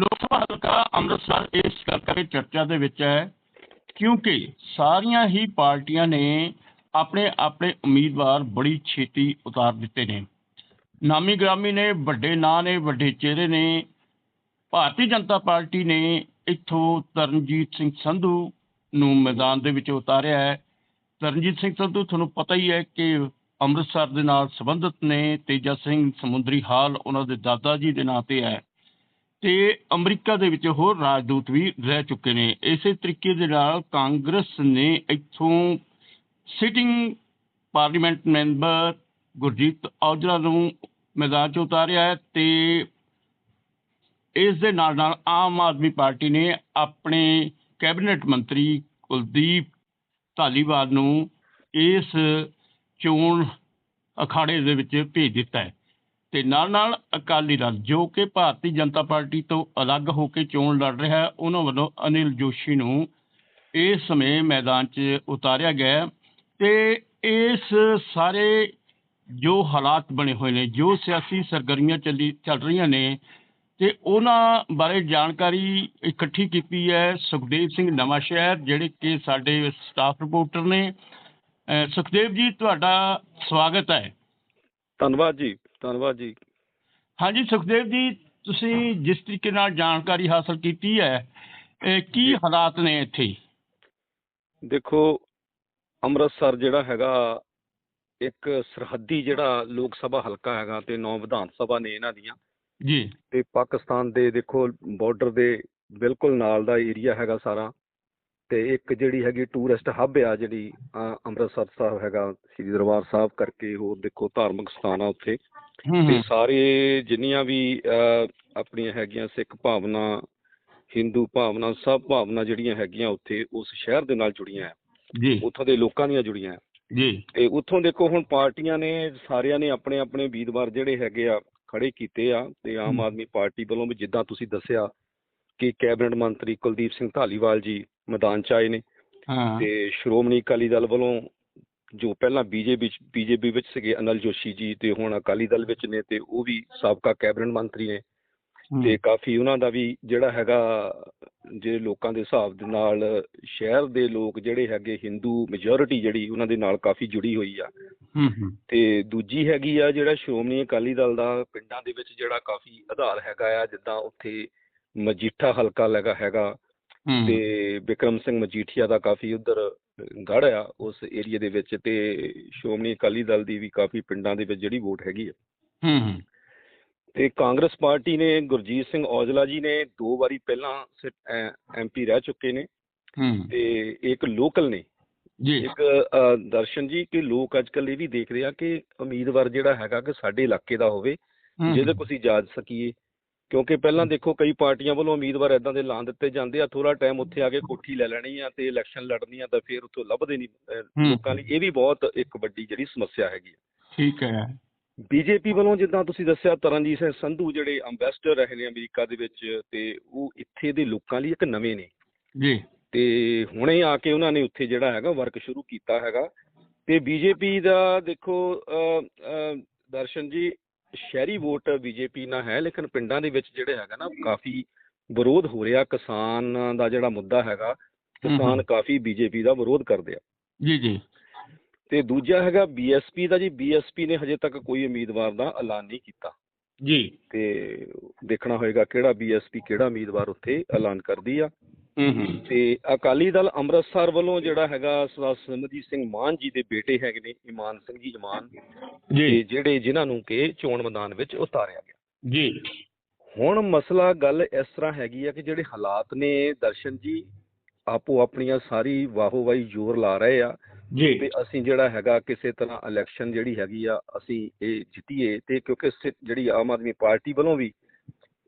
ਲੋਕ ਸਭਾ ਹਲਕਾ ਅੰਮ੍ਰਿਤਸਰ ਇਸ ਕਰਕੇ ਚਰਚਾ ਦੇ ਵਿੱਚ ਹੈ, ਕਿਉਂਕਿ ਸਾਰੀਆਂ ਹੀ ਪਾਰਟੀਆਂ ਨੇ ਆਪਣੇ ਆਪਣੇ ਉਮੀਦਵਾਰ ਬੜੀ ਛੇਤੀ ਉਤਾਰ ਦਿੱਤੇ ਨੇ। ਨਾਮੀ ਗ੍ਰਾਮੀ ਨੇ, ਵੱਡੇ ਨਾਂ ਨੇ, ਵੱਡੇ ਚਿਹਰੇ ਨੇ, ਭਾਰਤੀ ਜਨਤਾ ਪਾਰਟੀ ਨੇ ਇੱਥੋਂ ਤਰਨਜੀਤ ਸਿੰਘ ਸੰਧੂ ਨੂੰ ਮੈਦਾਨ ਦੇ ਵਿੱਚ ਉਤਾਰਿਆ ਹੈ। ਤਰਨਜੀਤ ਸਿੰਘ ਸੰਧੂ, ਤੁਹਾਨੂੰ ਪਤਾ ਹੀ ਹੈ ਕਿ ਅੰਮ੍ਰਿਤਸਰ ਦੇ ਨਾਲ ਸੰਬੰਧਿਤ ਨੇ, ਤੇਜਾ ਸਿੰਘ ਸਮੁੰਦਰੀ ਹਾਲ ਉਹਨਾਂ ਦੇ ਦਾਦਾ ਜੀ ਦੇ ਨਾਂ ਤੇ ਹੈ। ਤੇ ਅਮਰੀਕਾ ਦੇ ਵਿੱਚ ਹੋਰ ਰਾਜਦੂਤ ਵੀ ਰਹਿ ਚੁੱਕੇ ਨੇ। ਇਸੇ ਤਰੀਕੇ ਦੇ ਨਾਲ ਕਾਂਗਰਸ ਨੇ ਇੱਥੋਂ sitting parliament member Gurjeet Aujla ਨੂੰ ਮੈਦਾਨ 'ਚ ਉਤਾਰਿਆ ਹੈ ਤੇ ਇਸ ਦੇ ਨਾਲ ਨਾਲ ਆਮ ਆਦਮੀ ਪਾਰਟੀ ਨੇ ਆਪਣੇ ਕੈਬਨਿਟ ਮੰਤਰੀ ਕੁਲਦੀਪ ਧਾਲੀਵਾਲ ਨੂੰ ਇਸ ਚੋਣ ਅਖਾੜੇ ਦੇ ਵਿੱਚ ਭੇਜ ਦਿੱਤਾ ਹੈ। ਤੇ ਨਾਲ ਨਾਲ ਅਕਾਲੀ ਦਲ, ਜੋ ਕਿ ਭਾਰਤੀ ਜਨਤਾ ਪਾਰਟੀ ਤੋਂ ਅਲੱਗ ਹੋ ਕੇ ਚੋਣ ਲੜ ਰਿਹਾ ਹੈ, ਉਹਨਾਂ ਵੱਲੋਂ ਅਨਿਲ ਜੋਸ਼ੀ ਨੂੰ ਇਸ ਸਮੇਂ ਮੈਦਾਨ 'ਚ ਉਤਾਰਿਆ ਗਿਆ ਹੈ ਤੇ ਇਸ ਸਾਰੇ ਜੋ ਹਾਲਾਤ ਬਣੇ ਹੋਏ ਨੇ, ਜੋ ਸਿਆਸੀ ਸਰਗਰਮੀਆਂ ਚੱਲੀ, ਚੱਲ ਰਹੀਆਂ ਨੇ ਤੇ ਉਹਨਾਂ ਬਾਰੇ ਜਾਣਕਾਰੀ ਇਕੱਠੀ ਕੀਤੀ ਹੈ ਸੁਖਦੇਵ ਸਿੰਘ ਨਵਾਂਸ਼ਹਿਰ, ਜਿਹੜੇ ਕਿ ਸਾਡੇ ਸਟਾਫ ਰਿਪੋਰਟਰ ਨੇ। ਸੁਖਦੇਵ ਜੀ, ਤੁਹਾਡਾ ਸਵਾਗਤ ਹੈ। ਧੰਨਵਾਦ ਜੀ। ਧੰਨਵਾਦ ਜੀ। ਹਾਂਜੀ ਸੁਖਦੇਵ ਜੀ ਤੁਸੀਂ ਜਿਸ ਤਰੀਕੇ ਨਾਲ ਜਾਣਕਾਰੀ ਹਾਸਲ ਕੀਤੀ ਹੈ ਇਹ ਕੀ ਹਾਲਾਤ ਨੇ ਇੱਥੇ? ਦੇਖੋ ਅੰਮ੍ਰਿਤਸਰ ਜਿਹੜਾ ਹੈਗਾ ਇੱਕ ਸਰਹੱਦੀ ਜਿਹੜਾ ਲੋਕ ਸਭਾ ਹਲਕਾ ਹੈਗਾ ਤੇ ਨੌ ਵਿਧਾਨ ਸਭਾ ਨੇ ਇਹਨਾਂ ਦੀਆਂ। ਜੀ। ਤੇ ਪਾਕਿਸਤਾਨ ਦੇ ਦੇਖੋ ਬਾਰਡਰ ਦੇ ਬਿਲਕੁਲ ਨਾਲ ਦਾ ਏਰੀਆ ਹੈਗਾ ਸਾਰਾ। ਤੇ ਇੱਕ ਜਿਹੜੀ ਹੈਗੀ ਟੂਰਿਸਟ ਹੱਬ ਆ ਜਿਹੜੀ ਅੰਮ੍ਰਿਤਸਰ ਸਾਹਿਬ ਹੈਗਾ ਸ੍ਰੀ ਦਰਬਾਰ ਸਾਹਿਬ ਕਰਕੇ ਹੋਰ ਦੇਖੋ ਧਾਰਮਿਕ ਸਥਾਨ ਆ ਉੱਥੇ। ਤੇ ਸਾਰੇ ਜਿੰਨੀਆਂ ਵੀ ਆਪਣੀਆਂ ਹੈਗੀਆਂ ਸਿੱਖ ਭਾਵਨਾ ਹਿੰਦੂ ਭਾਵਨਾ ਸਭ ਭਾਵਨਾ ਜਿਹੜੀਆਂ ਹੈਗੀਆਂ ਉੱਥੇ ਉਸ ਸ਼ਹਿਰ ਦੇ ਨਾਲ ਜੁੜੀਆਂ ਹੈ ਜੀ। ਉੱਥੋਂ ਦੇ ਲੋਕਾਂ ਦੀਆਂ ਜੁੜੀਆਂ ਹੈ ਜੀ। ਤੇ ਉੱਥੋਂ ਦੇਖੋ ਹੁਣ ਪਾਰਟੀਆਂ ਨੇ ਸਾਰਿਆਂ ਨੇ ਆਪਣੇ ਆਪਣੇ ਉਮੀਦਵਾਰ ਜਿਹੜੇ ਹੈਗੇ ਆ ਖੜੇ ਕੀਤੇ ਆ। ਤੇ ਆਮ। ਆਦਮੀ ਪਾਰਟੀ ਵੱਲੋਂ ਵੀ ਜਿੱਦਾਂ ਤੁਸੀਂ ਦੱਸਿਆ ਕਿ ਕੈਬਨਿਟ ਮੰਤਰੀ ਕੁਲਦੀਪ ਸਿੰਘ ਢਾਲੀਵਾਲ ਜੀ ਮੈਦਾਨ ਚ ਆਏ ਨੇ। ਤੇ ਸ਼੍ਰੋਮਣੀ ਅਕਾਲੀ ਦਲ ਵੱਲੋਂ ਜੋ ਪਹਿਲਾਂ ਬੀਜੇਪੀ ਬੀਜੇਪੀ ਵਿੱਚ ਸੀਗੇ ਅਨਲ ਜੋਸ਼ੀ ਜੀ ਤੇ ਹੁਣ ਅਕਾਲੀ ਦਲ ਵਿੱਚ ਨੇ ਤੇ ਉਹ ਵੀ ਸਾਬਕਾ ਕੈਬਨਿਟ ਮੰਤਰੀ ਨੇ। ਤੇ ਕਾਫੀ ਉਹਨਾਂ ਦਾ ਵੀ ਜਿਹੜਾ ਹੈਗਾ ਜੇ ਲੋਕਾਂ ਦੇ ਹਿਸਾਬ ਦੇ ਨਾਲ ਸ਼ਹਿਰ ਦੇ ਲੋਕ ਜਿਹੜੇ ਹੈਗੇ ਹਿੰਦੂ ਮੈਜੋਰਿਟੀ ਜਿਹੜੀ ਉਹਨਾਂ ਦੇ ਨਾਲ ਕਾਫੀ ਜੁੜੀ ਹੋਈ ਆ। ਤੇ ਦੂਜੀ ਹੈਗੀ ਆ ਜਿਹੜਾ ਸ਼੍ਰੋਮਣੀ ਅਕਾਲੀ ਦਲ ਦਾ ਪਿੰਡਾਂ ਦੇ ਵਿੱਚ ਜਿਹੜਾ ਕਾਫੀ ਆਧਾਰ ਹੈਗਾ ਆ ਜਿੱਦਾਂ ਉੱਥੇ ਮਜੀਠਾ ਹਲਕਾ ਲਗਾ ਹੈਗਾ ਤੇ ਵਿਕਰਮ ਸਿੰਘ ਮਜੀਠੀਆ ਦਾ ਕਾਫੀ ਉਧਰ ਗੜ ਆ ਉਸ ਏਰੀਆ ਦੇ ਵਿੱਚ ਤੇ ਸ਼੍ਰੋਮਣੀ ਅਕਾਲੀ ਦਲ ਦੀ ਵੀ ਕਾਫੀ ਪਿੰਡਾਂ ਦੇ ਵਿੱਚ ਜਿਹੜੀ ਵੋਟ ਹੈਗੀ ਆ। ਹੂੰ ਤੇ ਕਾਂਗਰਸ ਪਾਰਟੀ ਨੇ ਗੁਰਜੀਤ ਸਿੰਘ ਔਜਲਾ ਜੀ ਨੇ ਦੋ ਵਾਰੀ ਪਹਿਲਾਂ ਐਮਪੀ ਰਹਿ ਚੁੱਕੇ ਨੇ ਹੂੰ। ਤੇ ਇੱਕ ਲੋਕਲ ਨੇ। ਜੀ। ਇੱਕ ਦਰਸ਼ਨ ਜੀ ਕਿ ਲੋਕ ਅੱਜਕੱਲ ਇਹ ਵੀ ਦੇਖ ਰਹੇ ਆ ਕਿ ਉਮੀਦਵਾਰ ਜਿਹੜਾ ਹੈਗਾ ਕਿ ਸਾਡੇ ਇਲਾਕੇ ਦਾ ਹੋਵੇ ਜਿਹਦੇ ਕੋਲ ਅਸੀਂ ਜਾ ਸਕੀਏ। ਕਿਉਂਕਿ ਪਹਿਲਾਂ ਦੇਖੋ ਕਈ ਪਾਰਟੀਆਂ ਵੱਲੋਂ ਉਮੀਦਵਾਰ ਇਦਾਂ ਦੇ ਲਾਂ ਦਿੱਤੇ ਜਾਂਦੇ ਆ ਥੋੜਾ ਟਾਈਮ ਉੱਥੇ ਆ ਕੇ ਕੋਠੀ ਲੈ ਲੈਣੀ ਆ ਤੇ ਇਲੈਕਸ਼ਨ ਲੜਨੀ ਆ ਤਾਂ ਫਿਰ ਉੱਥੋਂ ਲੱਭਦੇ ਨਹੀਂ। ਲੋਕਾਂ ਲਈ। ਇਹ ਵੀ ਬਹੁਤ ਇੱਕ ਵੱਡੀ ਜਿਹੜੀ ਸਮੱਸਿਆ ਹੈਗੀ ਠੀਕ ਹੈ। ਬੀਜੇਪੀ ਵੱਲੋਂ ਜਿੱਦਾਂ ਤੁਸੀਂ ਦੱਸਿਆ ਤਰਨਜੀਤ ਸਿੰਘ ਸੰਧੂ ਜਿਹੜੇ ਅੰਬੈਸਡਰ ਰਹੇ ਨੇ ਅਮਰੀਕਾ ਦੇ ਵਿੱਚ ਤੇ ਉਹ ਇੱਥੇ ਦੇ ਲੋਕਾਂ ਲਈ ਇੱਕ ਨਵੇਂ ਨੇ। ਜੀ। ਤੇ ਹੁਣੇ ਆ ਕੇ ਉਹਨਾਂ ਨੇ ਉੱਥੇ ਜਿਹੜਾ ਹੈਗਾ ਵਰਕ ਸ਼ੁਰੂ ਕੀਤਾ ਹੈਗਾ। ਤੇ ਬੀਜੇਪੀ ਦਾ ਦੇਖੋ ਦਰਸ਼ਨ ਜੀ ਸ਼ਹਿਰੀ ਵੋਟ ਬੀਜੇਪੀ ਨਾਲ ਹੈ ਲੇਕਿਨ ਪਿੰਡਾਂ ਦੇ ਵਿੱਚ ਜਿਹੜੇ ਹੈਗਾ ਨਾ ਕਾਫੀ ਵਿਰੋਧ ਹੋ ਰਿਹਾ ਕਿਸਾਨ ਦਾ ਜਿਹੜਾ ਮੁੱਦਾ ਹੈਗਾ ਕਿਸਾਨ। ਕਾਫੀ ਬੀਜੇਪੀ ਦਾ ਵਿਰੋਧ ਕਰਦੇ ਆ। ਜੀ ਜੀ। ਤੇ ਦੂਜਾ ਹੈਗਾ ਬੀਐਸਪੀ ਦਾ ਜੀ ਬੀਐਸਪੀ ਨੇ ਹਜੇ ਤੱਕ ਕੋਈ ਉਮੀਦਵਾਰ ਦਾ ਐਲਾਨ ਨਹੀਂ ਕੀਤਾ। ਜੀ। ਤੇ ਦੇਖਣਾ ਹੋਏਗਾ ਕਿਹੜਾ ਬੀਐਸਪੀ ਕਿਹੜਾ ਉਮੀਦਵਾਰ ਉੱਥੇ ਐਲਾਨ ਕਰਦੀ ਆ। ਤੇ ਅਕਾਲੀ ਦਲ ਅੰਮ੍ਰਿਤਸਰ ਵੱਲੋਂ ਜਿਹੜਾ ਹੈਗਾ ਸਰਦਾਰ ਸਿਮਰਜੀਤ ਸਿੰਘ ਮਾਨ ਜੀ ਦੇ ਬੇਟੇ ਹੈਗੇ ਨੇ ਇਮਾਨ ਸਿੰਘ ਜੀ ਇਮਾਨ। ਜੀ। ਜਿਹੜੇ ਜਿਨ੍ਹਾਂ ਨੂੰ ਕਿ ਚੋਣ ਮੈਦਾਨ ਵਿੱਚ ਉਤਾਰਿਆ ਗਿਆ। ਜੀ। ਹੁਣ ਮਸਲਾ ਗੱਲ ਇਸ ਤਰ੍ਹਾਂ ਹੈਗੀ ਆ ਕਿ ਜਿਹੜੇ ਹਾਲਾਤ ਨੇ ਦਰਸ਼ਨ ਜੀ ਆਪੋ ਆਪਣੀਆਂ ਸਾਰੀ ਵਾਹੋ ਵਾਹੀ ਜ਼ੋਰ ਲਾ ਰਹੇ ਆ। ਜੀ। ਤੇ ਅਸੀਂ ਜਿਹੜਾ ਹੈਗਾ ਕਿਸੇ ਤਰ੍ਹਾਂ ਇਲੈਕਸ਼ਨ ਜਿਹੜੀ ਹੈਗੀ ਆ ਅਸੀਂ ਇਹ ਜਿੱਤੀਏ ਤੇ ਕਿਉਂਕਿ ਸਿ- ਜਿਹੜੀ ਆਮ ਆਦਮੀ ਪਾਰਟੀ ਵੱਲੋਂ ਵੀ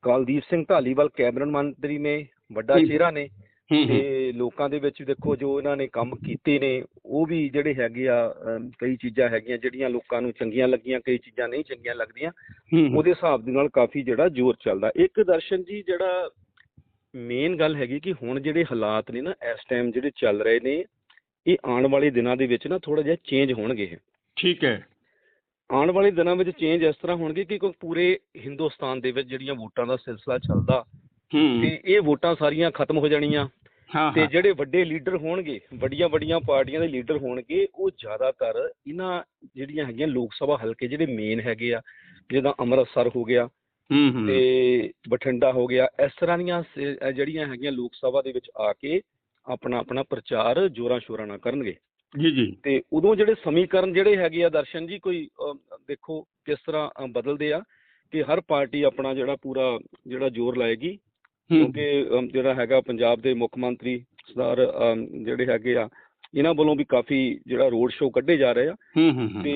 ਕੁਲਦੀਪ ਸਿੰਘ ਢਾਲੀਵਾਲ ਕੈਬਨਿਟ ਮੰਤਰੀ ਨੇ ਵੱਡਾ। ਚਿਹਰਾ ਨੇ ਹੂੰ ਹੂੰ। ਤੇ ਲੋਕਾਂ ਦੇ ਵਿੱਚ ਦੇਖੋ ਜੋ ਇਹਨਾਂ ਨੇ ਕੰਮ ਕੀਤੇ ਨੇ ਉਹ ਵੀ ਜਿਹੜੇ ਹੈਗੇ ਆ ਅਮ, ਕਈ ਚੀਜ਼ਾਂ ਹੈਗੀਆਂ ਜਿਹੜੀਆਂ ਲੋਕਾਂ ਨੂੰ ਚੰਗੀਆਂ ਲੱਗੀਆਂ ਕਈ ਚੀਜ਼ਾਂ ਨਹੀਂ ਚੰਗੀਆਂ ਲੱਗਦੀਆਂ। ਹੂੰ ਉਹਦੇ ਹਿਸਾਬ ਦੇ ਨਾਲ ਕਾਫੀ ਜਿਹੜਾ ਜ਼ੋਰ ਚੱਲਦਾ। ਇੱਕ ਦਰਸ਼ਨ ਜੀ ਜਿਹੜਾ ਮੇਨ ਗੱਲ ਹੈਗੀ ਕਿ ਹੁਣ ਜਿਹੜੇ ਹਾਲਾਤ ਨੇ ਨਾ ਇਸ ਟਾਈਮ ਜਿਹੜੇ ਚੱਲ ਰਹੇ ਨੇ ਇਹ ਆਉਣ ਵਾਲੇ ਦਿਨਾਂ ਦੇ ਵਿੱਚ ਨਾ ਥੋੜਾ ਜਿਹਾ ਚੇਂਜ ਹੋਣਗੇ ਇਹ। ਠੀਕ ਹੈ। ਆਉਣ ਵਾਲੇ ਦਿਨਾਂ ਵਿੱਚ ਚੇਂਜ ਇਸ ਤਰ੍ਹਾਂ ਹੋਣਗੇ ਕਿ ਕਿਉਂਕਿ ਪੂਰੇ ਹਿੰਦੁਸਤਾਨ ਦੇ ਵਿੱਚ ਜਿਹੜੀਆਂ ਵੋਟਾਂ ਦਾ ਸਿਲਸਿਲਾ ਚੱਲਦਾ ਤੇ ਇਹ ਵੋਟਾਂ ਸਾਰੀਆਂ ਖਤਮ ਹੋ ਜਾਣੀਆਂ। ਤੇ ਜਿਹੜੇ ਵੱਡੇ ਲੀਡਰ ਹੋਣਗੇ ਵੱਡੀਆਂ ਵੱਡੀਆਂ ਪਾਰਟੀਆਂ ਦੇ ਲੀਡਰ ਹੋਣਗੇ ਉਹ ਜ਼ਿਆਦਾਤਰ ਇਹਨਾਂ ਜਿਹੜੀਆਂ ਹੈਗੀਆਂ ਲੋਕ ਸਭਾ ਹਲਕੇ ਜਿਹੜੇ ਮੇਨ ਹੈਗੇ ਆ ਜਿੱਦਾਂ ਅੰਮ੍ਰਿਤਸਰ ਹੋ ਗਿਆ ਹੂੰ ਹੂੰ। ਤੇ ਬਠਿੰਡਾ ਹੋ ਗਿਆ ਇਸ ਤਰ੍ਹਾਂ ਦੀਆਂ ਜਿਹੜੀਆਂ ਹੈਗੀਆਂ ਲੋਕ ਸਭਾ ਦੇ ਵਿੱਚ ਆ ਕੇ ਆਪਣਾ ਆਪਣਾ ਪ੍ਰਚਾਰ ਜੋਰਾਂ ਸ਼ੋਰਾਂ ਨਾਲ ਕਰਨਗੇ। ਜੀ ਜੀ। ਤੇ ਉਦੋਂ ਜਿਹੜੇ ਸਮੀਕਰਨ ਜਿਹੜੇ ਹੈਗੇ ਆ ਦਰਸ਼ਨ ਜੀ ਕੋਈ ਦੇਖੋ ਕਿਸ ਤਰ੍ਹਾਂ ਬਦਲਦੇ ਆ ਕਿ ਹਰ ਪਾਰਟੀ ਆਪਣਾ ਜਿਹੜਾ ਪੂਰਾ ਜਿਹੜਾ ਜ਼ੋਰ ਲਾਏਗੀ। ਕਿਉਂਕਿ ਜਿਹੜਾ ਹੈਗਾ ਪੰਜਾਬ ਦੇ ਮੁੱਖ ਮੰਤਰੀ ਸਰਦਾਰ ਜਿਹੜੇ ਹੈਗੇ ਆ ਇਹਨਾਂ ਵੱਲੋਂ ਵੀ ਕਾਫੀ ਜਿਹੜਾ ਰੋਡ ਸ਼ੋਅ ਕੱਢੇ ਜਾ ਰਹੇ ਆ। ਤੇ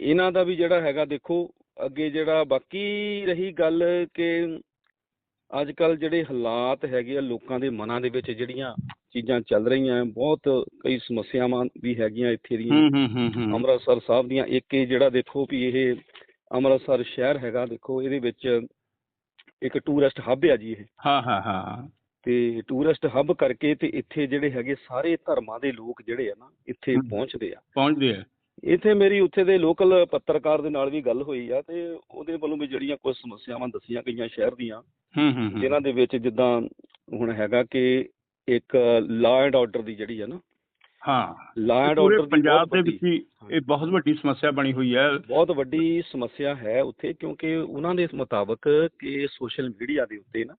ਇਹਨਾਂ ਦਾ ਵੀ ਜਿਹੜਾ ਹੈਗਾ ਦੇਖੋ ਅੱਗੇ ਜਿਹੜਾ ਬਾਕੀ ਰਹੀ ਗੱਲ ਕਿ ਅੱਜ ਕੱਲ ਜਿਹੜੇ ਹਾਲਾਤ ਹੈਗੇ ਆ ਲੋਕਾਂ ਦੇ ਮਨਾਂ ਦੇ ਵਿੱਚ ਜਿਹੜੀਆਂ ਚੀਜ਼ਾਂ ਚੱਲ ਰਹੀਆਂ ਬਹੁਤ ਕਈ ਸਮੱਸਿਆਵਾਂ ਵੀ ਹੈਗੀਆਂ ਇੱਥੇ ਦੀਆਂ। ਅੰਮ੍ਰਿਤਸਰ ਸਾਹਿਬ ਦੀਆਂ ਇੱਕ ਇਹ ਜਿਹੜਾ ਦੇਖੋ ਵੀ ਇਹ ਅੰਮ੍ਰਿਤਸਰ ਸ਼ਹਿਰ ਹੈਗਾ ਦੇਖੋ ਇਹਦੇ ਵਿੱਚ ਇੱਕ ਟੂਰਿਸਟ ਹੱਬ ਆ ਜੀ ਇਹ। ਹਾਂ ਹਾਂ ਹਾਂ। ਤੇ ਟੂਰਿਸਟ ਹੱਬ ਕਰਕੇ ਤੇ ਇੱਥੇ ਜਿਹੜੇ ਹੈਗੇ ਸਾਰੇ ਧਰਮਾਂ ਦੇ ਲੋਕ ਜਿਹੜੇ ਆ ਨਾ ਇੱਥੇ। ਪਹੁੰਚਦੇ ਆ। ਪਹੁੰਚਦੇ ਆ। ਇੱਥੇ ਮੇਰੀ ਉੱਥੇ ਦੇ ਲੋਕਲ ਪੱਤਰਕਾਰ ਦੇ ਨਾਲ ਵੀ ਗੱਲ ਹੋਈ ਆ ਤੇ ਉਹਦੇ ਵੱਲੋਂ ਵੀ ਜਿਹੜੀਆਂ ਕੁਝ ਸਮੱਸਿਆਵਾਂ ਦੱਸੀਆਂ ਗਈਆਂ ਸ਼ਹਿਰ ਦੀਆਂ ਹੂੰ ਹੂੰ ਹੂੰ। ਜਿਨ੍ਹਾਂ ਦੇ ਵਿੱਚ ਜਿੱਦਾਂ ਹੁਣ ਹੈਗਾ ਕਿ ਇੱਕ ਲਾ ਐਂਡ ਆਰਡਰ ਦੀ ਜਿਹੜੀ ਆ ਨਾ ਹਾਂ। ਲਾ ਐਂਡ ਆਰਡਰ ਦੀ ਪੰਜਾਬ ਦੇ ਵਿੱਚ ਹੀ ਇਹ ਬਹੁਤ ਵੱਡੀ ਸਮੱਸਿਆ ਬਣੀ ਹੋਈ ਹੈ ਬਹੁਤ ਵੱਡੀ ਸਮੱਸਿਆ ਹੈ ਉੱਥੇ ਕਿਉਂਕਿ ਉਹਨਾਂ ਦੇ ਮੁਤਾਬਕ ਕਿ ਸੋਸ਼ਲ ਮੀਡੀਆ ਦੇ ਉੱਤੇ ਨਾ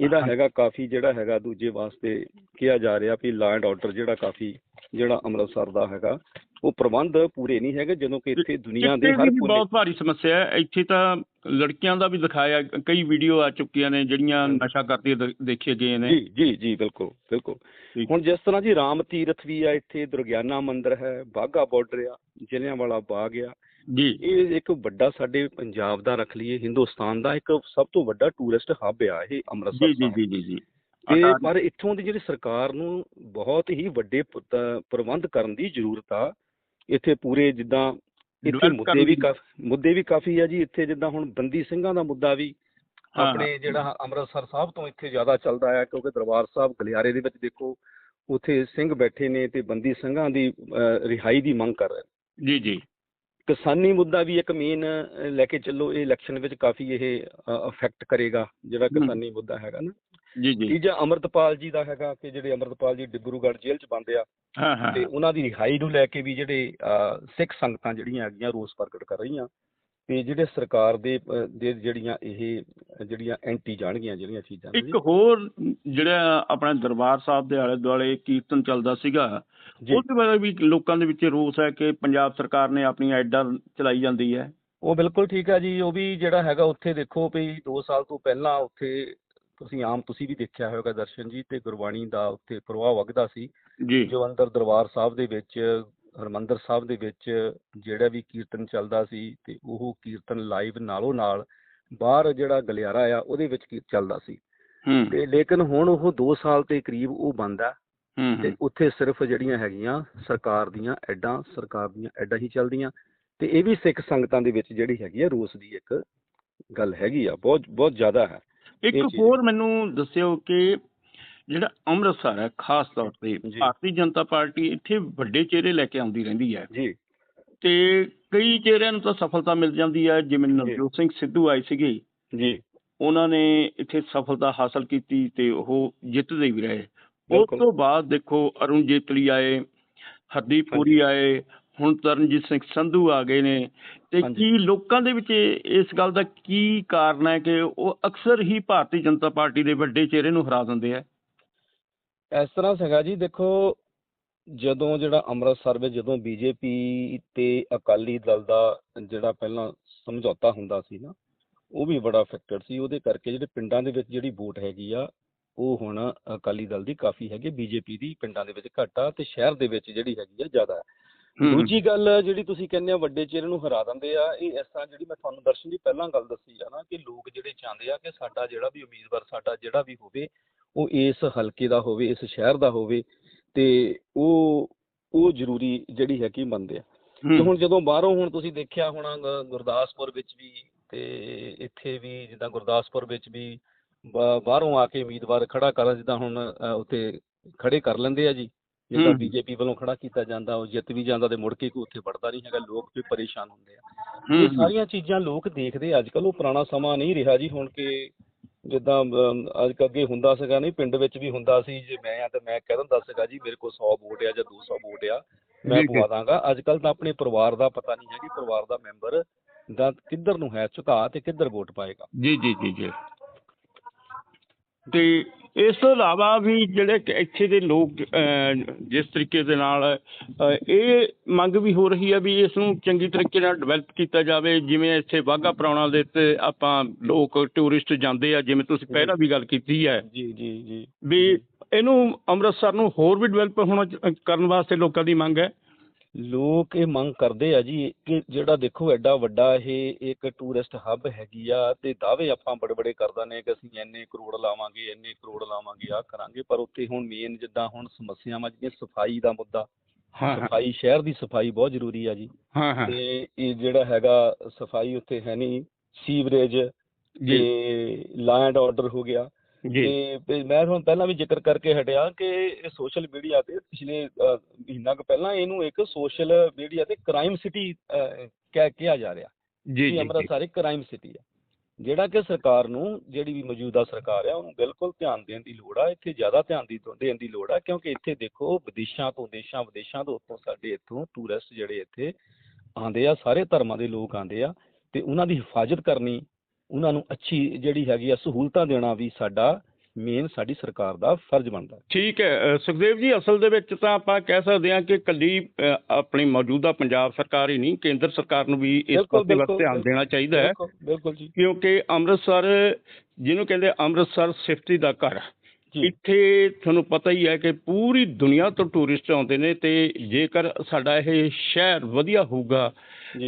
ਇਹਦਾ ਹਾਂ। ਹੈਗਾ ਕਾਫੀ ਜਿਹੜਾ ਹੈਗਾ ਦੂਜੇ ਵਾਸਤੇ ਕਿਹਾ ਜਾ ਰਿਹਾ ਵੀ ਲਾ ਐਂਡ ਆਰਡਰ ਜਿਹੜਾ ਕਾਫੀ ਜਿਹੜਾ ਅੰਮ੍ਰਿਤਸਰ ਦਾ ਹੈਗਾ ਉਹ ਪ੍ਰਬੰਧ ਪੂਰੇ ਨਹੀਂ ਹੈਗੇ ਜਦੋਂ ਕਿ ਇੱਥੇ ਦੁਨੀਆ ਦੇ ਹਰ ਕੋਨੇ ਬਹੁਤ ਭਾਰੀ ਸਮੱਸਿਆ ਹੈ। ਇੱਥੇ ਤਾਂ ਲੜਕੀਆਂ ਦਾ ਵੀ ਦਿਖਾਇਆ ਕਈ ਵੀਡੀਓ ਆ ਚੁੱਕੀਆਂ ਨੇ ਜਿਹੜੀਆਂ ਨਸ਼ਾ ਕਰਦੀਆਂ ਦੇਖੇ ਗਏ ਨੇ। ਜੀ ਜੀ ਜੀ ਬਿਲਕੁਲ ਬਿਲਕੁਲ। ਹੁਣ ਜਿਸ ਤਰ੍ਹਾਂ ਜੀ ਰਾਮ ਤੀਰਥ ਵੀ ਆ ਇੱਥੇ ਦੁਰਗਿਆਨਾ ਮੰਦਿਰ ਹੈ ਬਾਘਾ ਬਾਰਡਰ ਆ ਜਲਿਆਂਵਾਲਾ ਬਾਗ ਆ। ਜੀ। ਇਹ ਇੱਕ ਵੱਡਾ ਸਾਡੇ ਪੰਜਾਬ ਦਾ ਰੱਖ ਲਈਏ ਹਿੰਦੁਸਤਾਨ ਦਾ ਇੱਕ ਸਭ ਤੋਂ ਵੱਡਾ ਟੂਰਿਸਟ ਹੱਬ ਆ ਇਹ ਅੰਮ੍ਰਿਤਸਰ ਜੀ ਜੀ। ਜੀ ਜੀ ਤੇ ਪਰ ਇੱਥੋਂ ਦੀ ਜਿਹੜੀ ਸਰਕਾਰ ਨੂੰ ਬਹੁਤ ਹੀ ਵੱਡੇ ਪ੍ਰਬੰਧ ਕਰਨ ਦੀ ਜ਼ਰੂਰਤ ਆ ਇੱਥੇ ਪੂਰੇ ਜਿੱਦਾਂ ਇੱਥੇ ਮੁੱਦੇ ਵੀ ਮੁੱਦੇ ਵੀ ਕਾਫੀ ਆ ਜੀ ਇੱਥੇ ਜਿੱਦਾਂ ਹੁਣ ਬੰਦੀ ਸਿੰਘਾਂ ਦਾ ਮੁੱਦਾ ਵੀ ਆਪਣੇ ਜਿਹੜਾ ਅੰਮ੍ਰਿਤਸਰ ਸਾਹਿਬ ਤੋਂ ਇੱਥੇ ਜ਼ਿਆਦਾ ਚੱਲਦਾ ਹੈ ਕਿਉਂਕਿ ਦਰਬਾਰ ਸਾਹਿਬ ਗਲਿਆਰੇ ਦੇ ਵਿੱਚ ਦੇਖੋ ਉੱਥੇ ਸਿੰਘ ਬੈਠੇ ਨੇ ਤੇ ਬੰਦੀ ਸਿੰਘਾਂ ਦੀ ਰਿਹਾਈ ਦੀ ਮੰਗ ਕਰ ਰਹੇ ਜੀ ਜੀ। ਕਿਸਾਨੀ ਮੁੱਦਾ ਵੀ ਇੱਕ ਮੇਨ ਲੈ ਕੇ ਚੱਲੋ ਇਹ ਇਲੈਕਸ਼ਨ ਵਿੱਚ ਕਾਫੀ ਇਹ ਅਫੈਕਟ ਕਰੇਗਾ ਜਿਹੜਾ। ਕਿਸਾਨੀ ਮੁੱਦਾ ਹੈਗਾ ਨਾ। ਜੀ ਜੀ। ਤੀਜਾ ਅਮਰਤਪਾਲ ਜੀ ਦਾ ਹੈਗਾ ਕਿ ਜਿਹੜੇ ਅਮਰਤਪਾਲ ਜੀ ਡਿਬਰੂਗੜ੍ਹ ਜੇਲ੍ਹ 'ਚ ਬੰਦੇ ਆ ਹਾਂ ਹਾਂ ਤੇ ਉਹਨਾਂ ਦੀ ਰਿਹਾਈ ਨੂੰ ਲੈ ਕੇ ਵੀ ਜਿਹੜੇ ਸਿੱਖ ਸੰਗਤਾਂ ਜਿਹੜੀਆਂ ਹੈਗੀਆਂ ਰੋਸ ਪ੍ਰਗਟ ਕਰ ਰਹੀਆਂ ਤੇ ਜਿਹੜੇ ਸਰਕਾਰ ਦੇ ਜਿਹੜੀਆਂ ਇਹ ਜਿਹੜੀਆਂ ਐਂਟੀ ਜਾਣਗੀਆਂ ਜਿਹੜੀਆਂ ਚੀਜ਼ਾਂ ਇੱਕ ਹੋਰ ਜਿਹੜਾ ਆਪਣਾ ਦਰਬਾਰ ਸਾਹਿਬ ਦੇ ਆਲੇ ਦੁਆਲੇ ਕੀਰਤਨ ਚੱਲਦਾ ਸੀਗਾ ਉਹਦੇ ਬਾਰੇ ਵੀ ਲੋਕਾਂ ਦੇ ਵਿੱਚ ਰੋਸ ਹੈ ਕਿ ਪੰਜਾਬ ਸਰਕਾਰ ਨੇ ਆਪਣੀ ਐਡਾਂ ਚਲਾਈ ਜਾਂਦੀ ਹੈ? ਉਹ ਬਿਲਕੁਲ ਠੀਕ ਹੈ ਜੀ ਉਹ ਵੀ ਜਿਹੜਾ ਹੈਗਾ ਉੱਥੇ ਦੇਖੋ ਵੀ 2 ਸਾਲ ਤੋਂ ਪਹਿਲਾਂ ਉੱਥੇ ਤੁਸੀਂ ਆਮ ਤੁਸੀਂ ਵੀ ਦੇਖਿਆ ਹੋਵੇਗਾ ਦਰਸ਼ਨ ਜੀ ਤੇ ਗੁਰਬਾਣੀ ਦਾ ਉੱਥੇ ਪ੍ਰਵਾਹ ਵਗਦਾ ਸੀ। ਜੀ। ਜੋ ਅੰਦਰ ਦਰਬਾਰ ਸਾਹਿਬ ਦੇ ਵਿੱਚ ਹਰਮੰਦਰ ਸਾਹਿਬ ਦੇ ਵਿੱਚ ਜਿਹੜਾ ਵੀ ਕੀਰਤਨ ਚੱਲਦਾ ਸੀ ਤੇ ਉਹ ਕੀਰਤਨ ਲਾਈਵ ਨਾਲੋਂ ਨਾਲ ਬਾਹਰ ਜਿਹੜਾ ਗਲਿਆਰਾ ਆ ਉਹਦੇ ਵਿੱਚ ਕੀ ਚੱਲਦਾ ਸੀ। ਤੇ ਲੇਕਿਨ ਹੁਣ ਉਹ 2 ਸਾਲ ਤੇ ਕਰੀਬ ਉਹ ਬੰਦ ਆ। ਤੇ। ਉੱਥੇ ਸਿਰਫ ਜਿਹੜੀਆਂ ਹੈਗੀਆਂ ਸਰਕਾਰ ਦੀਆਂ ਐਡਾਂ ਸਰਕਾਰ ਦੀਆਂ ਐਡਾਂ ਹੀ ਚੱਲਦੀਆਂ। ਤੇ ਇਹ ਵੀ ਸਿੱਖ ਸੰਗਤਾਂ ਦੇ ਵਿੱਚ ਜਿਹੜੀ ਹੈਗੀ ਆ ਰੋਸ ਦੀ ਇੱਕ ਗੱਲ ਹੈਗੀ ਆ ਬਹੁਤ ਬਹੁਤ ਜ਼ਿਆਦਾ ਹੈ। ਇੱਕ ਹੋਰ ਮੈਨੂੰ ਦੱਸਿਓ ਕਿ ਜਿਹੜਾ ਅੰਮ੍ਰਿਤਸਰ ਹੈ ਖਾਸ ਤੌਰ ਤੇ। ਭਾਰਤੀ ਜਨਤਾ ਪਾਰਟੀ ਇੱਥੇ ਵੱਡੇ ਚਿਹਰੇ ਲੈ ਕੇ ਆਉਂਦੀ ਰਹਿੰਦੀ ਹੈ। ਜੀ। ਤੇ ਕਈ ਚਿਹਰਿਆਂ ਨੂੰ ਤਾਂ ਸਫਲਤਾ ਮਿਲ ਜਾਂਦੀ ਹੈ। ਜਿਵੇਂ ਨਵਜੋਤ ਸਿੰਘ ਸਿੱਧੂ ਆਏ ਸੀਗੇ। ਜੀ। ਉਹਨਾਂ ਨੇ ਇੱਥੇ ਸਫਲਤਾ ਹਾਸਲ ਕੀਤੀ ਤੇ ਉਹ ਜਿੱਤਦੇ ਵੀ ਰਹੇ। ਉਸ। ਤੋਂ ਬਾਅਦ ਦੇਖੋ ਅਰੁਣ ਜੇਤਲੀ ਆਏ ਹਰਦੀਪ। ਪੁਰੀ ਆਏ ਹੁਣ ਤਰਨਜੀਤ ਸਿੰਘ ਸੰਧੂ ਆ ਗਏ ਨੇ। ਤੇ। ਕੀ ਲੋਕਾਂ ਦੇ ਵਿੱਚ ਇਸ ਗੱਲ ਦਾ ਕੀ ਕਾਰਨ ਹੈ ਕਿ ਉਹ ਅਕਸਰ ਹੀ ਭਾਰਤੀ ਜਨਤਾ ਪਾਰਟੀ ਦੇ ਵੱਡੇ ਚਿਹਰੇ ਨੂੰ ਹਰਾ ਦਿੰਦੇ ਆ? ਇਸ ਤਰ੍ਹਾਂ ਸੀਗਾ ਜੀ ਦੇਖੋ ਜਦੋਂ ਜਿਹੜਾ ਅੰਮ੍ਰਿਤਸਰ ਵਿੱਚ ਜਦੋਂ ਬੀਜੇਪੀ ਤੇ ਅਕਾਲੀ ਦਲ ਦਾ ਜਿਹੜਾ ਪਹਿਲਾਂ ਸਮਝੌਤਾ ਹੁੰਦਾ ਸੀ ਨਾ ਉਹ ਵੀ ਬੜਾ ਫੈਕਟਰ ਸੀ। ਉਹਦੇ ਕਰਕੇ ਜਿਹੜੇ ਪਿੰਡਾਂ ਦੇ ਵਿੱਚ ਜਿਹੜੀ ਵੋਟ ਹੈਗੀ ਆ ਉਹ ਹੁਣ ਅਕਾਲੀ ਦਲ ਦੀ ਕਾਫੀ ਹੈਗੀ ਬੀਜੇਪੀ ਦੀ ਪਿੰਡਾਂ ਦੇ ਵਿੱਚ ਘੱਟ ਆ ਤੇ ਸ਼ਹਿਰ ਦੇ ਵਿੱਚ ਜਿਹੜੀ ਹੈਗੀ ਆ ਜ਼ਿਆਦਾ। ਹੈ ਦੂਜੀ ਗੱਲ ਜਿਹੜੀ ਤੁਸੀਂ ਕਹਿੰਦੇ ਆ ਵੱਡੇ ਚਿਹਰੇ ਨੂੰ ਹਰਾ ਦਿੰਦੇ ਆ ਇਹ ਇਸ ਤਰ੍ਹਾਂ ਜਿਹੜੀ ਮੈਂ ਤੁਹਾਨੂੰ ਦਰਸ਼ਨ ਦੀ ਪਹਿਲਾਂ ਗੱਲ ਦੱਸੀ ਆ ਨਾ ਕਿ ਲੋਕ ਜਿਹੜੇ ਚਾਹੁੰਦੇ ਆ ਕਿ ਸਾਡਾ ਜਿਹੜਾ ਵੀ ਉਮੀਦਵਾਰ ਸਾਡਾ ਜਿਹੜਾ ਵੀ ਹੋਵੇ ਉਹ ਇਸ ਹਲਕੇ ਦਾ ਹੋਵੇ ਇਸ ਸ਼ਹਿਰ ਦਾ ਹੋਵੇ ਤੇ ਉਹ ਉਹ ਜ਼ਰੂਰੀ ਜਿਹੜੀ ਹੈ ਕਿ ਮੰਨਦੇ ਆ। ਤੇ ਹੁਣ ਜਦੋਂ ਬਾਹਰੋਂ ਹੁਣ ਤੁਸੀਂ ਦੇਖਿਆ ਹੋਣਾ ਗੁਰਦਾਸਪੁਰ ਵਿੱਚ ਵੀ ਤੇ ਇੱਥੇ ਵੀ ਜਿੱਦਾਂ ਗੁਰਦਾਸਪੁਰ ਵਿੱਚ ਵੀ ਬਾਹਰੋਂ ਆ ਕੇ ਉਮੀਦਵਾਰ ਖੜਾ ਕਰ ਜਿੱਦਾਂ ਹੁਣ ਉੱਥੇ ਖੜੇ ਕਰ ਲੈਂਦੇ ਆ ਜੀ। ਹੂੰ। ਬੀਜੇਪੀ ਵੱਲੋਂ ਖੜਾ ਕੀਤਾ ਜਾਂਦਾ ਉਹ ਜਿੱਤ ਵੀ ਜਾਂਦਾ ਤੇ ਮੁੜ ਕੇ ਕੋਈ ਉੱਥੇ ਵੜਦਾ ਨਹੀਂ ਹੈਗਾ ਲੋਕ ਵੀ ਪਰੇਸ਼ਾਨ ਹੁੰਦੇ ਆ ਇਹ। ਸਾਰੀਆਂ ਚੀਜ਼ਾਂ ਲੋਕ ਦੇਖਦੇ ਅੱਜ ਕੱਲ ਉਹ ਪੁਰਾਣਾ ਸਮਾਂ ਨਹੀਂ ਰਿਹਾ ਜੀ ਹੁਣ ਕਿ ਜਿੱਦਾਂ ਅੱਜ ਅੱਗੇ ਹੁੰਦਾ ਸੀਗਾ ਨਹੀਂ ਪਿੰਡ ਵਿੱਚ ਵੀ ਹੁੰਦਾ ਸੀ ਜੇ ਮੈਂ ਆ ਤੇ ਮੈਂ ਕਹਿ ਦਿੰਦਾ ਸੀਗਾ ਜੀ ਮੇਰੇ ਕੋਲ 100 ਵੋਟ ਆ ਜਾਂ 200 ਵੋਟ ਆ ਮੈਂ। ਪਵਾ ਦਾਂਗਾ ਅੱਜ ਕੱਲ੍ਹ ਤਾਂ ਆਪਣੇ ਪਰਿਵਾਰ ਦਾ ਪਤਾ ਨਹੀਂ ਹੈ ਕਿ ਪਰਿਵਾਰ ਦਾ ਮੈਂਬਰ ਦਾ ਕਿੱਧਰ ਨੂੰ ਹੈ ਝੁਕਾ ਤੇ ਕਿੱਧਰ ਵੋਟ ਪਾਏਗਾ ਜੀ ਜੀ ਜੀ ਜੀ ਤੇ ਇਸ ਤੋਂ ਇਲਾਵਾ ਵੀ ਜਿਹੜੇ ਇੱਥੇ ਦੇ ਲੋਕ ਜਿਸ ਤਰੀਕੇ ਦੇ ਨਾਲ ਇਹ ਮੰਗ ਵੀ ਹੋ ਰਹੀ ਹੈ ਵੀ ਇਸ ਨੂੰ ਚੰਗੀ ਤਰੀਕੇ ਨਾਲ ਡਿਵੈਲਪ ਕੀਤਾ ਜਾਵੇ। ਜਿਵੇਂ ਇੱਥੇ ਵਾਹਗਾ ਪੁਰਾਣਾ ਦੇ ਤੇ ਆਪਾਂ ਲੋਕ ਟੂਰਿਸਟ ਜਾਂਦੇ ਆ ਜਿਵੇਂ ਤੁਸੀਂ ਪਹਿਲਾਂ ਵੀ ਗੱਲ ਕੀਤੀ ਹੈ ਜੀ ਜੀ ਜੀ। ਵੀ ਇਹਨੂੰ ਅੰਮ੍ਰਿਤਸਰ ਨੂੰ ਹੋਰ ਵੀ ਡਿਵੈਲਪ ਹੋਣਾ ਕਰਨ ਵਾਸਤੇ ਲੋਕਾਂ ਦੀ ਮੰਗ ਹੈ। ਲੋਕ ਇਹ ਮੰਗ ਕਰਦੇ ਆ ਜੀ ਕਿ ਜਿਹੜਾ ਦੇਖੋ ਐਡਾ ਵੱਡਾ ਇਹ ਇੱਕ ਟੂਰਿਸਟ ਹੱਬ ਹੈਗੀ ਆ ਤੇ ਦਾਅਵੇ ਆਪਾਂ ਬੜੇ ਬੜੇ ਕਰਦਾ ਨੇ ਕਿ ਅਸੀਂ ਇੰਨੇ ਕਰੋੜ ਲਾਵਾਂਗੇ ਇੰਨੇ ਕਰੋੜ ਲਾਵਾਂਗੇ ਆ ਕਰਾਂਗੇ ਪਰ ਉੱਥੇ ਹੁਣ ਮੇਨ ਜਿੱਦਾਂ ਹੁਣ ਸਮੱਸਿਆਵਾਂ ਜਿਹੀਆਂ ਸਫ਼ਾਈ ਦਾ ਮੁੱਦਾ ਸਫ਼ਾਈ ਸ਼ਹਿਰ ਦੀ ਸਫ਼ਾਈ ਬਹੁਤ ਜ਼ਰੂਰੀ ਆ ਜੀ। ਤੇ ਇਹ ਜਿਹੜਾ ਹੈਗਾ ਸਫ਼ਾਈ ਉੱਥੇ ਹੈ ਨਹੀਂ ਸੀਵਰੇਜ ਜੀ। ਤੇ ਲਾ ਐਂਡ ਆਰਡਰ ਹੋ ਗਿਆ। ਤੇ ਮੈਂ ਤੁਹਾਨੂੰ ਪਹਿਲਾਂ ਵੀ ਜ਼ਿਕਰ ਕਰਕੇ ਹਟਿਆ ਕਿ ਇਹ ਸੋਸ਼ਲ ਮੀਡੀਆ ਤੇ ਪਿਛਲੇ ਮਹੀਨਾ ਕੁ ਪਹਿਲਾਂ ਇਹਨੂੰ ਇੱਕ ਸੋਸ਼ਲ ਮੀਡੀਆ ਤੇ ਕ੍ਰਾਈਮ ਸਿਟੀ ਕਹਿ ਕਿਹਾ ਜਾ ਰਿਹਾ। ਜੀ ਜੀ ਅੰਮ੍ਰਿਤਸਰ ਇੱਕ ਕ੍ਰਾਈਮ ਸਿਟੀ ਆ। ਜਿਹੜਾ ਕਿ ਸਰਕਾਰ ਨੂੰ ਜਿਹੜੀ ਵੀ ਮੌਜੂਦਾ ਸਰਕਾਰ ਆ ਉਹਨੂੰ ਬਿਲਕੁਲ ਧਿਆਨ ਦੇਣ ਦੀ ਲੋੜ ਆ। ਇੱਥੇ ਜ਼ਿਆਦਾ ਧਿਆਨ ਦੀ ਦੇਣ ਦੀ ਲੋੜ ਆ ਕਿਉਂਕਿ ਇੱਥੇ ਦੇਖੋ ਵਿਦੇਸ਼ਾਂ ਤੋਂ ਦੇਸ਼ਾਂ ਵਿਦੇਸ਼ਾਂ ਤੋਂ ਉੱਥੋਂ ਸਾਡੇ ਇੱਥੋਂ ਟੂਰਿਸਟ ਜਿਹੜੇ ਇੱਥੇ ਆਉਂਦੇ ਆ ਸਾਰੇ ਧਰਮਾਂ ਦੇ ਲੋਕ ਆਉਂਦੇ ਆ ਤੇ ਉਹਨਾਂ ਦੀ ਹਿਫਾਜ਼ਤ ਕਰਨੀ ਉਹਨਾਂ ਨੂੰ ਅੱਛੀ ਜਿਹੜੀ ਹੈਗੀ ਆ ਸਹੂਲਤਾਂ ਦੇਣਾ ਵੀ ਸਾਡਾ ਮੇਨ ਸਾਡੀ ਸਰਕਾਰ ਦਾ ਫਰਜ਼ ਬਣਦਾ। ਠੀਕ ਹੈ ਸੁਖਦੇਵ ਜੀ ਅਸਲ ਦੇ ਵਿੱਚ ਤਾਂ ਆਪਾਂ ਕਹਿ ਸਕਦੇ ਹਾਂ ਕਿ ਕੱਲੀ ਆਪਣੀ ਮੌਜੂਦਾ ਪੰਜਾਬ ਸਰਕਾਰ ਹੀ ਨਹੀਂ ਕੇਂਦਰ ਸਰਕਾਰ ਨੂੰ ਵੀ ਇਸ ਪਾਸੇ ਵੱਲ ਧਿਆਨ ਦੇਣਾ ਚਾਹੀਦਾ ਹੈ। ਬਿਲਕੁਲ ਜੀ। ਕਿਉਂਕਿ ਅੰਮ੍ਰਿਤਸਰ ਜਿਹਨੂੰ ਕਹਿੰਦੇ ਅੰਮ੍ਰਿਤਸਰ ਸਿਫਤੀ ਦਾ ਘਰ ਇੱਥੇ ਤੁਹਾਨੂੰ ਪਤਾ ਹੀ ਹੈ ਕਿ ਪੂਰੀ ਦੁਨੀਆ ਤੋਂ ਟੂਰਿਸਟ ਆਉਂਦੇ ਨੇ ਤੇ ਜੇਕਰ ਸਾਡਾ ਇਹ ਸ਼ਹਿਰ ਵਧੀਆ ਹੋਊਗਾ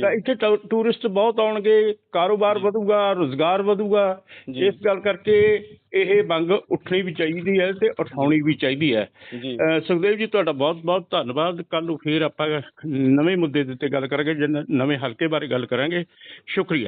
ਤਾਂ ਇੱਥੇ ਟੂਰਿਸਟ ਬਹੁਤ ਆਉਣਗੇ ਕਾਰੋਬਾਰ। ਵਧੂਗਾ ਰੋਜ਼ਗਾਰ ਵਧੂਗਾ। ਇਸ ਗੱਲ ਕਰਕੇ ਇਹ ਮੰਗ ਉੱਠਣੀ ਵੀ ਚਾਹੀਦੀ ਹੈ ਤੇ ਉਠਾਉਣੀ ਵੀ ਚਾਹੀਦੀ ਹੈ। ਸੁਖਦੇਵ ਜੀ ਤੁਹਾਡਾ ਬਹੁਤ ਬਹੁਤ ਧੰਨਵਾਦ। ਕੱਲ ਨੂੰ ਫੇਰ ਆਪਾਂ ਨਵੇਂ ਮੁੱਦੇ ਦੇ ਉੱਤੇ ਗੱਲ ਕਰਾਂਗੇ ਨਵੇਂ ਹਲਕੇ ਬਾਰੇ ਗੱਲ ਕਰਾਂਗੇ। ਸ਼ੁਕਰੀਆ।